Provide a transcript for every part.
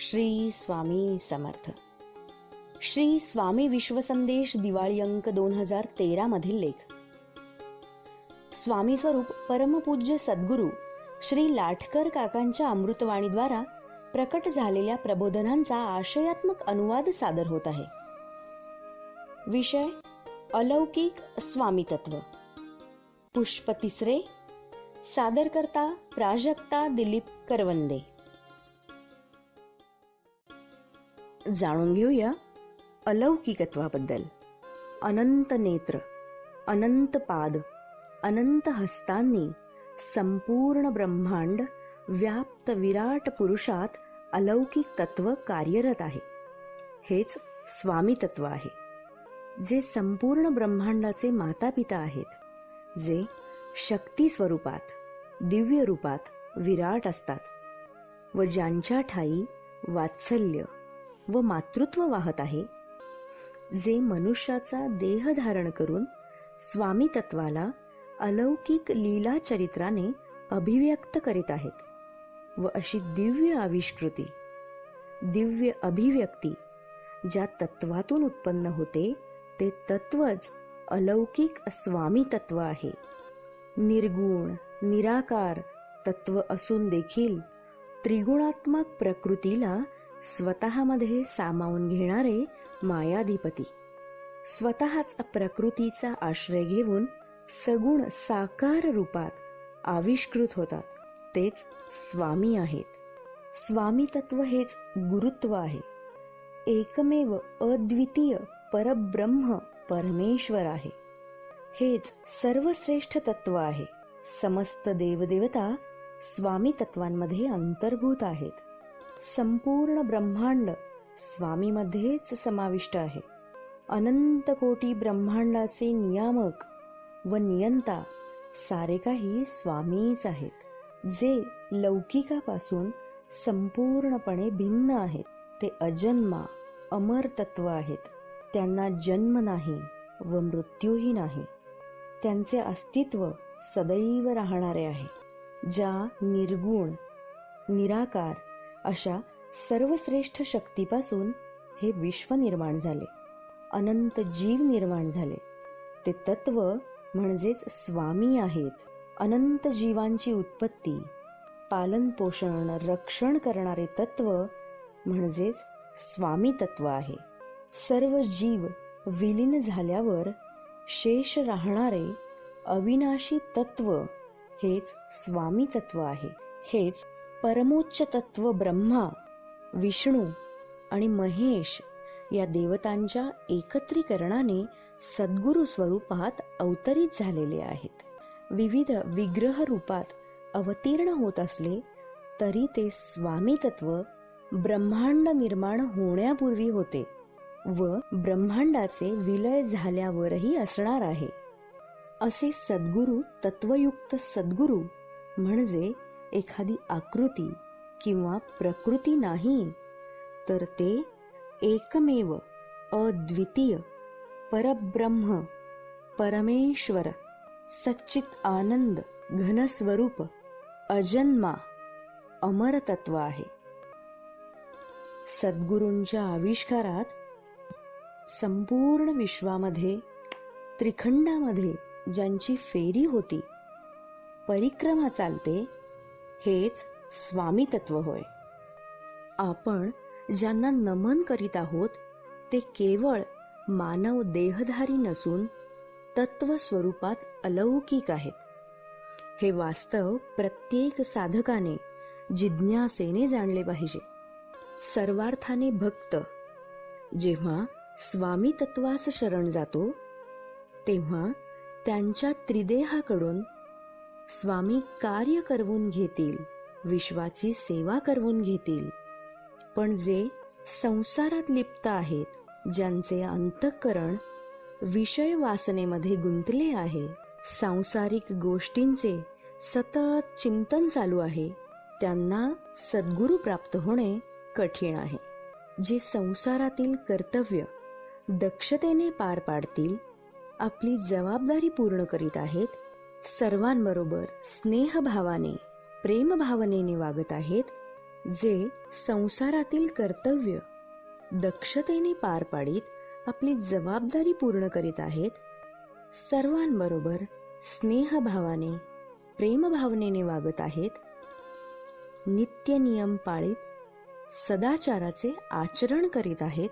श्री स्वामी समर्थ. श्री स्वामी विश्वसंदेश दिवाळी अंक दोन हजार तेरा मधील लेख. स्वामी स्वरूप परमपूज्य सद्गुरू श्री लाठकर काकांच्या अमृतवाणीद्वारा प्रकट झालेल्या प्रबोधनांचा आशयात्मक अनुवाद सादर होत आहे. विषय अलौकिक स्वामीतत्व. पुष्प तिसरे सादरकर्ता प्राजक्ता दिलीप करवंदे. जाणून घेऊया अलौकिकत्वाबद्दल. अनंत नेत्र अनंत पाद अनंत हस्तांनी संपूर्ण ब्रह्मांड व्याप्त विराट पुरुषात अलौकिक तत्व कार्यरत आहे. हेच स्वामी तत्व आहे. जे संपूर्ण ब्रह्मांडाचे मातापिता आहेत. जे शक्ती स्वरूपात दिव्य रूपात विराट असतात व ज्यांच्या ठाई वात्सल्य व मातृत्व वाहत आहे. जे मनुष्याचा देह धारण करून स्वामी तत्वाला अलौकिक लीला चरित्राने अभिव्यक्त करीत आहेत व अशी दिव्य आविष्कृती दिव्य अभिव्यक्ती ज्या तत्वातून उत्पन्न होते ते तत्वच अलौकिक स्वामी तत्व आहे. निर्गुण निराकार तत्व असून देखील त्रिगुणात्मक प्रकृतीला स्वतःमध्ये सामावून घेणारे मायाधिपती. स्वतःच प्रकृतीचा आश्रय घेऊन सगुण साकार रूपात आविष्कृत होतात. तेच स्वामी आहेत. स्वामी तत्व हेच गुरुत्व आहे. एकमेव अद्वितीय परब्रह्म परमेश्वर आहे. हेच सर्वश्रेष्ठ तत्व आहे. समस्त देवदेवता स्वामी तत्वांमध्ये अंतर्भूत आहेत. संपूर्ण ब्रह्मांड स्वामीमध्येच समाविष्ट आहे. अनंत कोटी ब्रह्मांडाचे नियामक व नियंता सारे काही स्वामीच आहेत जे लौकिकापासून संपूर्णपणे भिन्न आहेत. ते अजन्मा अमर तत्व आहेत. त्यांना जन्म नाही व मृत्यूही नाही. त्यांचे अस्तित्व सदैव राहणारे आहे. ज्या निर्गुण निराकार अशा सर्वश्रेष्ठ शक्तीपासून हे विश्व निर्माण झाले. अनंत जीव निर्माण झाले. ते तत्व म्हणजेच स्वामी आहेत. अनंत जीवांची उत्पत्ती पालन पोषण रक्षण करणारे तत्व म्हणजेच स्वामी तत्व आहे. सर्व जीव विलीन झाल्यावर शेष राहणारे अविनाशी तत्व हेच स्वामी तत्व आहे. हेच परमोच्च तत्व ब्रह्मा विष्णू आणि महेश या देवतांच्या एकत्रीकरणाने सद्गुरु स्वरूपात अवतरित झालेले आहेत. विविध विग्रह रूपात अवतीर्ण होत असले तरी ते स्वामी तत्व ब्रह्मांड निर्माण होण्यापूर्वी होते व ब्रह्मांडाचे विलय झाल्यावरही असणार आहे. असे सद्गुरु तत्वयुक्त सद्गुरु म्हणजे एखादी आकृती किंवा प्रकृती नाही तर ते एकमेव अद्वितीय परब्रह्म परमेश्वर सच्चित आनंद घनस्वरूप अजन्मा अमर तत्व आहे. सद्गुरूंच्या आविष्कारात संपूर्ण विश्वामध्ये त्रिखंडामध्ये ज्यांची फेरी होती परिक्रमा चालते हेच स्वामी तत्व होय. आपण ज्यांना नमन करीत आहोत ते केवळ मानव देहधारी नसून तत्व स्वरूपात अलौकिक आहेत. हे वास्तव प्रत्येक साधकाने जिज्ञासेने जाणले पाहिजे. सर्वार्थाने भक्त. जेव्हा स्वामी तत्वास शरण जातो तेव्हा त्यांच्या त्रिदेहाकडून स्वामी कार्य करवून घेतील विश्वाची सेवा करवून घेतील. पण जे संसारात लिप्त आहेत ज्यांचे अंतःकरण विषय वासनेमध्ये गुंतले आहे सांसारिक गोष्टींचे सतत चिंतन चालू आहे त्यांना सद्गुरु प्राप्त होणे कठीण आहे. जे संसारातील कर्तव्य दक्षतेने पार पाडतील आपली जबाबदारी पूर्ण करीत आहेत सर्वांबरोबर स्नेहभावाने प्रेमभावनेने वागत आहेत जे संसारातील कर्तव्य दक्षतेने पार पाडीत आपली जबाबदारी पूर्ण करीत आहेत सर्वांबरोबर स्नेहभावाने प्रेमभावनेने वागत आहेत नित्य नियम पाळीत सदाचाराचे आचरण करीत आहेत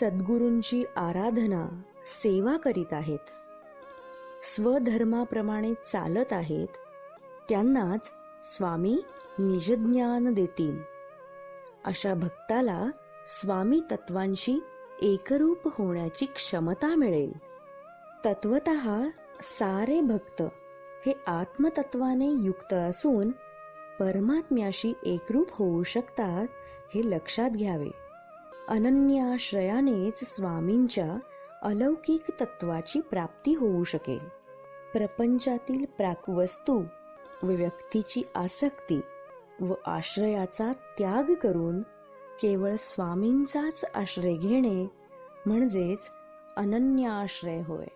सद्गुरूंची आराधना सेवा करीत आहेत. स्वधर्माप्रमाणे चालत आहेत त्यांनाच स्वामी निजज्ञान देतील. अशा भक्ताला स्वामी तत्वांशी एकरूप होण्याची क्षमता मिळेल. तत्वत सारे भक्त हे आत्मतत्वाने युक्त असून परमात्म्याशी एकरूप होऊ शकतात हे लक्षात घ्यावे. अनन्याश्रयानेच स्वामींच्या अलौकिक तत्वाची प्राप्ती होऊ शकेल. प्रपंचातील प्राकवस्तू व व्यक्तीची आसक्ती व आश्रयाचा त्याग करून केवळ स्वामींचाच आश्रय घेणे म्हणजेच अनन्याश्रय होय.